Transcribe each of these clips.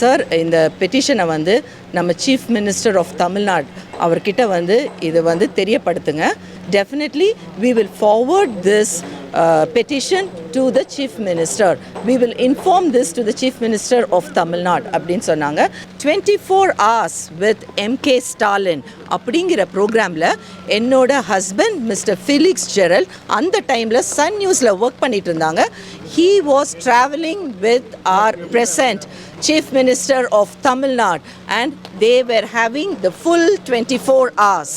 Sir இந்த பெட்டிஷனை வந்து நம்ம சீஃப் மினிஸ்டர் ஆஃப் தமிழ்நாடு அவர்கிட்ட வந்து இது வந்து தெரியப்படுத்துங்க. Definitely we will forward this petition to the chief minister we will inform this to the chief minister of Tamil Nadu அப்படின்னு சொன்னாங்க. Twenty four hours with MK Stalin அப்படிங்கிற ப்ரோக்ராமில் என்னோட ஹஸ்பண்ட் மிஸ்டர் ஃபிலிக்ஸ் ஜெரல் அந்த டைமில் சன் நியூஸில் work பண்ணிட்டு இருந்தாங்க. He was travelling with our present chief minister of Tamil Nadu and they were having the full 24 hours.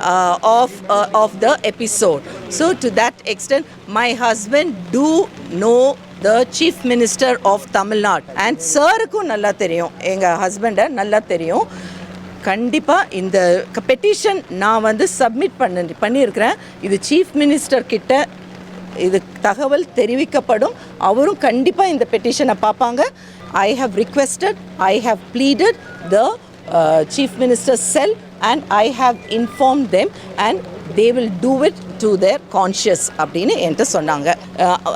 Uh, of uh, of the episode. So to that extent my husband do know the chief minister of Tamil Nadu and and நல்லா தெரியும். எங்கள் ஹஸ்பண்டை நல்லா தெரியும். கண்டிப்பாக இந்த petition நான் வந்து சப்மிட் பண்ண பண்ணியிருக்கிறேன். இது சீஃப் மினிஸ்டர் கிட்ட இது தகவல் தெரிவிக்கப்படும். அவரும் கண்டிப்பாக இந்த பெட்டிஷனை பார்ப்பாங்க. I have requested I have pleaded the chief minister cell and I have inform them and they will do it to their conscious அப்படின்னு என்கிட்ட சொன்னாங்க.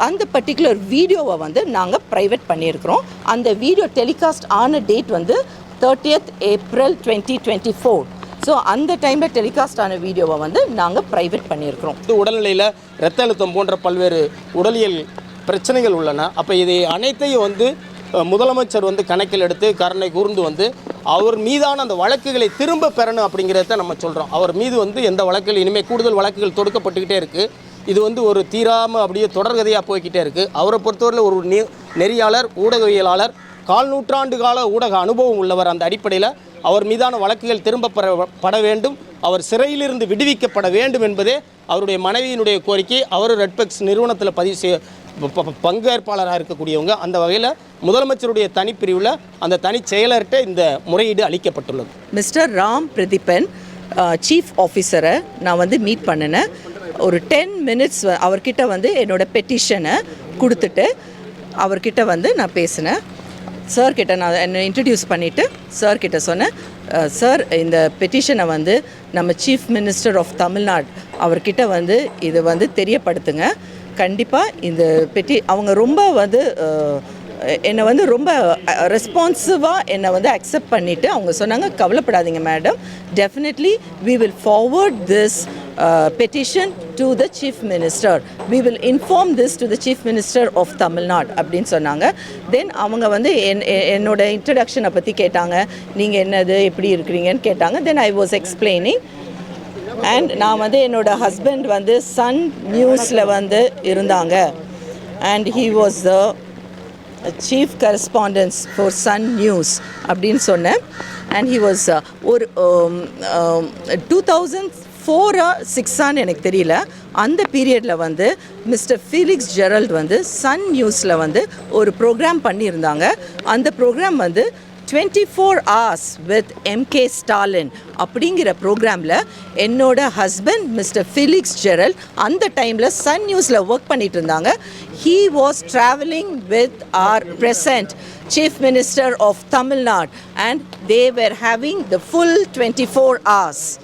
அந்த பர்டிகுலர் வீடியோவை வந்து நாங்கள் ப்ரைவேட் பண்ணியிருக்கிறோம். அந்த வீடியோ டெலிகாஸ்ட் ஆன டேட் வந்து thirtieth April twenty twenty four so அந்த டைமில் டெலிகாஸ்ட் ஆன வீடியோவை வந்து நாங்கள் ப்ரைவேட் பண்ணியிருக்கிறோம். இது உடல்நிலையில் ரத்த அழுத்தம் போன்ற பல்வேறு உடலியல் பிரச்சனைகள் உள்ளன. அப்போ இதை அனைத்தையும் வந்து முதலமைச்சர் வந்து கணக்கில் எடுத்து கருணை கூர்ந்து வந்து அவர் மீதான அந்த வழக்குகளை திரும்ப பெறணும் அப்படிங்கிறத நம்ம சொல்கிறோம் அவர் மீது வந்து எந்த வழக்கில் இனிமேல் கூடுதல் வழக்குகள் தொடுக்கப்பட்டுக்கிட்டே இருக்குது இது வந்து ஒரு தீராமல் அப்படியே தொடர்கதையாக போய்க்கிட்டே இருக்குது அவரை பொறுத்தவரையில் ஒரு நெ நெறியாளர் ஊடகவியலாளர் கால் நூற்றாண்டு கால ஊடக அனுபவம் உள்ளவர் அந்த அடிப்படையில் அவர் மீதான வழக்குகள் திரும்ப பெற- பட வேண்டும். அவர் சிறையிலிருந்து விடுவிக்கப்பட வேண்டும் என்பதே அவருடைய மனைவியினுடைய கோரிக்கை. அவர் ரெட்பெக்ஸ் நிறுவனத்தில் பதிவு செய்ய பங்கேற்பாளராக இருக்கக்கூடியவங்க அந்த வகையில் முதலமைச்சருடைய தனிப்பிரிவில் அந்த தனி செயலர்கிட்ட இந்த முறையீடு அளிக்கப்பட்டுள்ளது. மிஸ்டர் ராம் பிரதீபன் சீஃப் ஆஃபீஸரை நான் வந்து மீட் பண்ணினேன். ஒரு டென் மினிட்ஸ் அவர்கிட்ட வந்து என்னோடய பெட்டிஷனை கொடுத்துட்டு அவர்கிட்ட வந்து நான் பேசினேன். சார்கிட்ட நான் என்னை இன்ட்ரடியூஸ் பண்ணிவிட்டு சார்கிட்ட சொன்னேன். சார் இந்த பெட்டிஷனை வந்து நம்ம சீஃப் மினிஸ்டர் ஆஃப் தமிழ்நாடு அவர்கிட்ட வந்து இது வந்து தெரியப்படுத்துங்க. கண்டிப்பாக இந்த பெட்டி அவங்க ரொம்ப வந்து என்னை வந்து ரொம்ப ரெஸ்பான்சிவாக என்னை வந்து அக்செப்ட் பண்ணிவிட்டு அவங்க சொன்னாங்க கவலைப்படாதீங்க madam definitely we will forward this petition to the chief minister we will inform this to the chief minister of Tamil Nadu அப்படின்னு சொன்னாங்க. தென் அவங்க வந்து என் என்னோட இன்ட்ரடக்ஷனை பற்றி கேட்டாங்க. நீங்கள் என்னது? எப்படி இருக்கிறீங்கன்னு கேட்டாங்க. Then I was explaining and நான் வந்து என்னோடய ஹஸ்பண்ட் வந்து சன் நியூஸில் வந்து இருந்தாங்க. And he was the chief correspondence for Sun News அப்படின்னு சொன்னேன். அண்ட் ஹி வாஸ் ஒரு டூ தௌசண்ட் ஃபோரா சிக்ஸான்னு எனக்கு தெரியல. அந்த பீரியடில் வந்து மிஸ்டர் ஃபீலிக்ஸ் ஜெரல்ட் வந்து சன் நியூஸில் வந்து ஒரு ப்ரோக்ராம் பண்ணியிருந்தாங்க. அந்த ப்ரோக்ராம் வந்து Twenty four hours with MK Stalin அப்படிங்கிற ப்ரோக்ராமில் என்னோட ஹஸ்பண்ட் மிஸ்டர் ஃபிலிக்ஸ் ஜெரல் அந்த டைமில் சன் நியூஸில் ஒர்க் பண்ணிட்டு இருந்தாங்க he was travelling with our present chief minister of Tamil Nadu and they were having the full 24 hours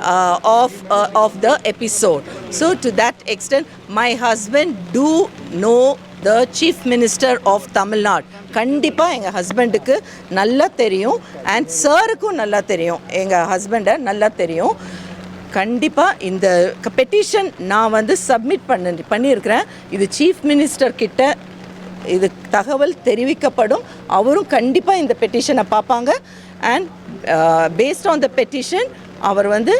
uh, of, uh, of the episode. So to that extent, my husband do know the chief minister of Tamil Nadu கண்டிப்பாக எங்கள் ஹஸ்பண்டுக்கு நல்லா தெரியும். And சாருக்கும் நல்லா தெரியும். எங்கள் ஹஸ்பண்டை நல்லா தெரியும். கண்டிப்பாக இந்த பெட்டிஷன் நான் வந்து சப்மிட் பண்ண பண்ணியிருக்கிறேன். இது சீஃப் மினிஸ்டர் கிட்ட இது தகவல் தெரிவிக்கப்படும். அவரும் கண்டிப்பாக இந்த பெட்டிஷனை பார்ப்பாங்க. And based on the petition அவர் வந்து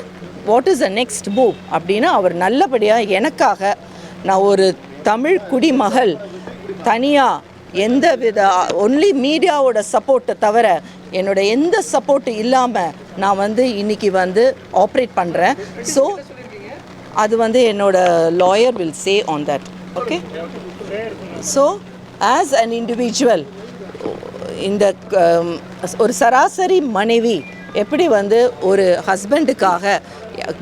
what is the next move அப்படின்னு அவர் நல்லபடியாக எனக்காக நான் ஒரு தமிழ் குடிமகள் தனியாக எந்த வித ஒன்லி மீடியாவோட சப்போர்ட்டை தவிர என்னோட எந்த சப்போர்ட் இல்லாமல் நான் வந்து இன்னைக்கு வந்து ஆப்ரேட் பண்ணுறேன் ஸோ அது வந்து என்னோட lawyer will say on that okay so as an individual இந்த um, ஒரு சராசரி மனைவி எப்படி வந்து ஒரு ஹஸ்பண்டுக்காக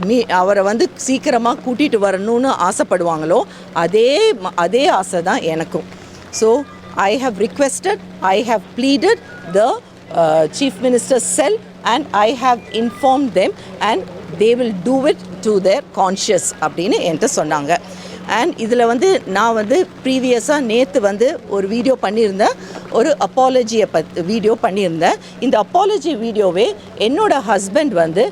மீ அவரை வந்து சீக்கிரமாக கூட்டிகிட்டு வரணும்னு ஆசைப்படுவாங்களோ அதே அதே ஆசை தான் எனக்கும். So I have requested I have pleaded the chief minister cell and I have inform them and they will do it to their conscious அப்படின்னு என்கிட்ட சொன்னாங்க. அண்ட் இதில் வந்து நான் வந்து ப்ரீவியஸாக நேற்று வந்து ஒரு வீடியோ பண்ணியிருந்தேன். ஒரு அப்பாலஜியை பத் வீடியோ பண்ணியிருந்தேன். இந்த அப்பாலஜி வீடியோவே என்னோட ஹஸ்பண்ட் வந்து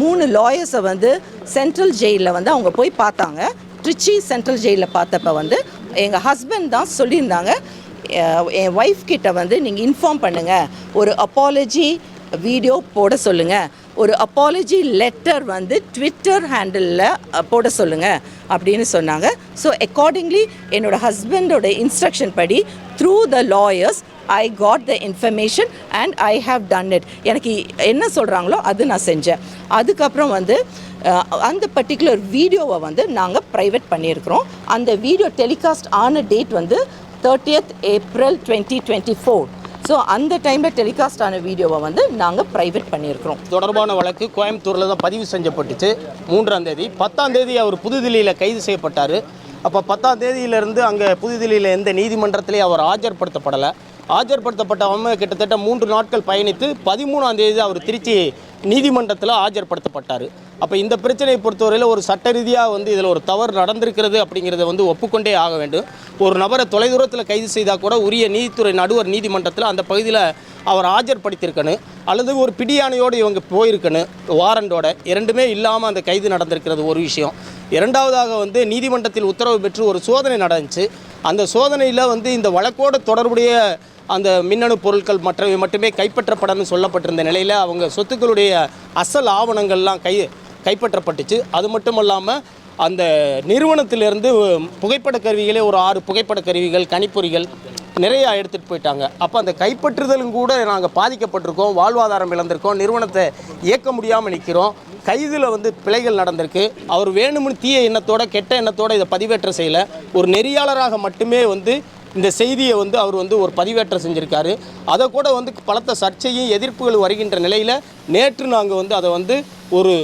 மூணு லாயர்ஸை வந்து சென்ட்ரல் ஜெயிலில் வந்து அவங்க போய் பார்த்தாங்க. ட்ரிச்சி சென்ட்ரல் ஜெயிலில் பார்த்தப்ப வந்து எங்கள் ஹஸ்பண்ட் தான் சொல்லியிருந்தாங்க. என் ஒய்ஃப் கிட்ட வந்து நீங்கள் இன்ஃபார்ம் பண்ணுங்கள் ஒரு அப்பாலஜி வீடியோ போட சொல்லுங்கள் ஒரு அப்பாலஜி லெட்டர் வந்து ட்விட்டர் ஹேண்டிலில் போட சொல்லுங்கள் அப்படின்னு சொன்னாங்க. ஸோ அக்கார்டிங்லி என்னோட ஹஸ்பண்டோட இன்ஸ்ட்ரக்ஷன் படி through the lawyers I got the information and I have done it எனக்கு என்ன சொல்கிறாங்களோ அது நான் செஞ்சேன். அதுக்கப்புறம் வந்து அந்த பர்டிகுலர் வீடியோவை வந்து நாங்கள் ப்ரைவேட் பண்ணியிருக்கிறோம். அந்த வீடியோ டெலிகாஸ்ட் ஆன டேட் வந்து thirtieth April twenty twenty four so அந்த டைமில் டெலிகாஸ்ட் ஆன வீடியோவை வந்து நாங்கள் ப்ரைவேட் பண்ணியிருக்கிறோம். தொடர்பான வழக்கு கோயம்புத்தூரில் தான் பதிவு செஞ்சப்பட்டுச்சு. மூன்றாம் தேதி. பத்தாம் தேதி அவர் புதுதில்லியில் கைது செய்யப்பட்டார். அப்போ பத்தாம் தேதியிலேருந்து அங்கே புதுதில்லியில் எந்த நீதிமன்றத்திலையும் அவர் ஆஜர்படுத்தப்படலை. ஆஜர்படுத்தப்பட்டவங்க கிட்டத்தட்ட மூன்று நாட்கள் பயணித்து பதிமூணாம் தேதி அவர் திருச்சி நீதிமன்றத்தில் ஆஜர்படுத்தப்பட்டார். அப்போ இந்த பிரச்சனையை பொறுத்தவரையில் ஒரு சட்ட ரீதியாக வந்து இதில் ஒரு தவறு நடந்திருக்கிறது அப்படிங்கிறத வந்து ஒப்புக்கொண்டே ஆக வேண்டும். ஒரு நபரை தொலைதூரத்தில் கைது செய்தால் கூட உரிய நீதித்துறை நடுவர் நீதிமன்றத்தில் அந்த பகுதியில் அவர் ஆஜர்படுத்தியிருக்கணும் அல்லது ஒரு பிடியானையோடு இவங்க போயிருக்கணும் வாரண்டோட இரண்டுமே இல்லாமல் அந்த கைது நடந்திருக்கிறது ஒரு விஷயம். இரண்டாவதாக வந்து நீதிமன்றத்தில் உத்தரவு பெற்று ஒரு சோதனை நடந்துச்சு. அந்த சோதனையில் வந்து இந்த வழக்கோடு தொடர்புடைய அந்த மின்னணு பொருட்கள் மற்றவை மட்டுமே கைப்பற்றப்படன்னு சொல்லப்பட்டிருந்த நிலையில் அவங்க சொத்துக்களுடைய அசல் ஆவணங்கள்லாம் கை கைப்பற்றப்பட்டுச்சு. அது மட்டும் இல்லாமல் அந்த நிறுவனத்திலிருந்து புகைப்பட கருவிகளே ஒரு ஆறு புகைப்பட கருவிகள் கணிப்பொறிகள் நிறையா எடுத்துகிட்டு போயிட்டாங்க. அப்போ அந்த கைப்பற்றுதலும் கூட நாங்கள் பாதிக்கப்பட்டிருக்கோம் வாழ்வாதாரம் இழந்திருக்கோம் நிறுவனத்தை இயக்க முடியாமல் நிற்கிறோம் கைதில் வந்து பிழைகள் நடந்திருக்கு. அவர் வேணும்னு தீய எண்ணத்தோட கெட்ட எண்ணத்தோட இதை பதிவேற்றம் செய்யலை. ஒரு நெறியாளராக மட்டுமே வந்து இந்த செய்தியை வந்து அவர் வந்து ஒரு பதிவேற்றம் செஞ்சுருக்காரு. அதை கூட வந்து பலத்த சர்ச்சையும் எதிர்ப்புகள் வருகின்ற நிலையில் நேற்று நாங்கள் வந்து அதை வந்து ஒரு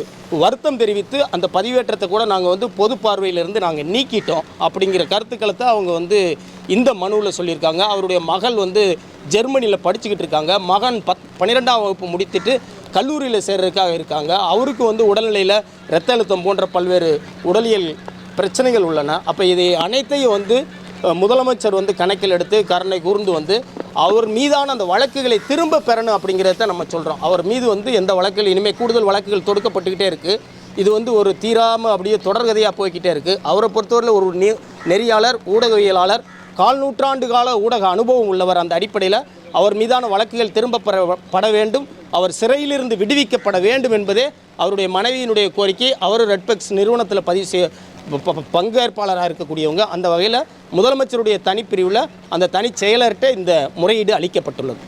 வருத்தம் தெரிவித்து அந்த பதிவேற்றத்தை கூட நாங்கள் வந்து பொது பார்வையிலிருந்து நாங்கள் நீக்கிட்டோம் அப்படிங்கிற கருத்துக்களை தான் அவங்க வந்து இந்த மனுவில் சொல்லியிருக்காங்க. அவருடைய மகள் வந்து ஜெர்மனியில் படிச்சுக்கிட்டு இருக்காங்க. மகன் பத் பன்னிரெண்டாம் வகுப்பு முடித்துட்டு கல்லூரியில் சேர்றதுக்காக இருக்காங்க. அவருக்கு வந்து உடல்நிலையில் இரத்த அழுத்தம் போன்ற பல்வேறு உடலியல் பிரச்சனைகள் உள்ளன. அப்போ இதை அனைத்தையும் வந்து முதலமைச்சர் வந்து கணக்கில் எடுத்து கருணை கூர்ந்து வந்து அவர் மீதான அந்த வழக்குகளை திரும்ப பெறணும் அப்படிங்கிறத நம்ம சொல்கிறோம் அவர் மீது வந்து எந்த வழக்குகள் இனிமேல் கூடுதல் வழக்குகள் தொடுக்கப்பட்டுக்கிட்டே இருக்குது இது வந்து ஒரு தீராமல் அப்படியே தொடர்கதையாக போய்க்கிட்டே இருக்குது அவரை பொறுத்தவரையில் ஒரு நெ நெறியாளர் ஊடகவியலாளர் கால் நூற்றாண்டு கால ஊடக அனுபவம் உள்ளவர் அந்த அடிப்படையில் அவர் மீதான வழக்குகள் திரும்ப பெற- பட வேண்டும். அவர் சிறையிலிருந்து விடுவிக்கப்பட வேண்டும் என்பதே அவருடைய மனைவியினுடைய கோரிக்கை. அவர் ரெட்பெக்ஸ் நிறுவனத்தில் பதிவு செய்ய பங்கேற்பாளராக இருக்கக்கூடியவங்க அந்த வகையில் முதலமைச்சருடைய தனிப்பிரிவில் அந்த தனி செயலர்கிட்ட இந்த முறையீடு அளிக்கப்பட்டுள்ளது.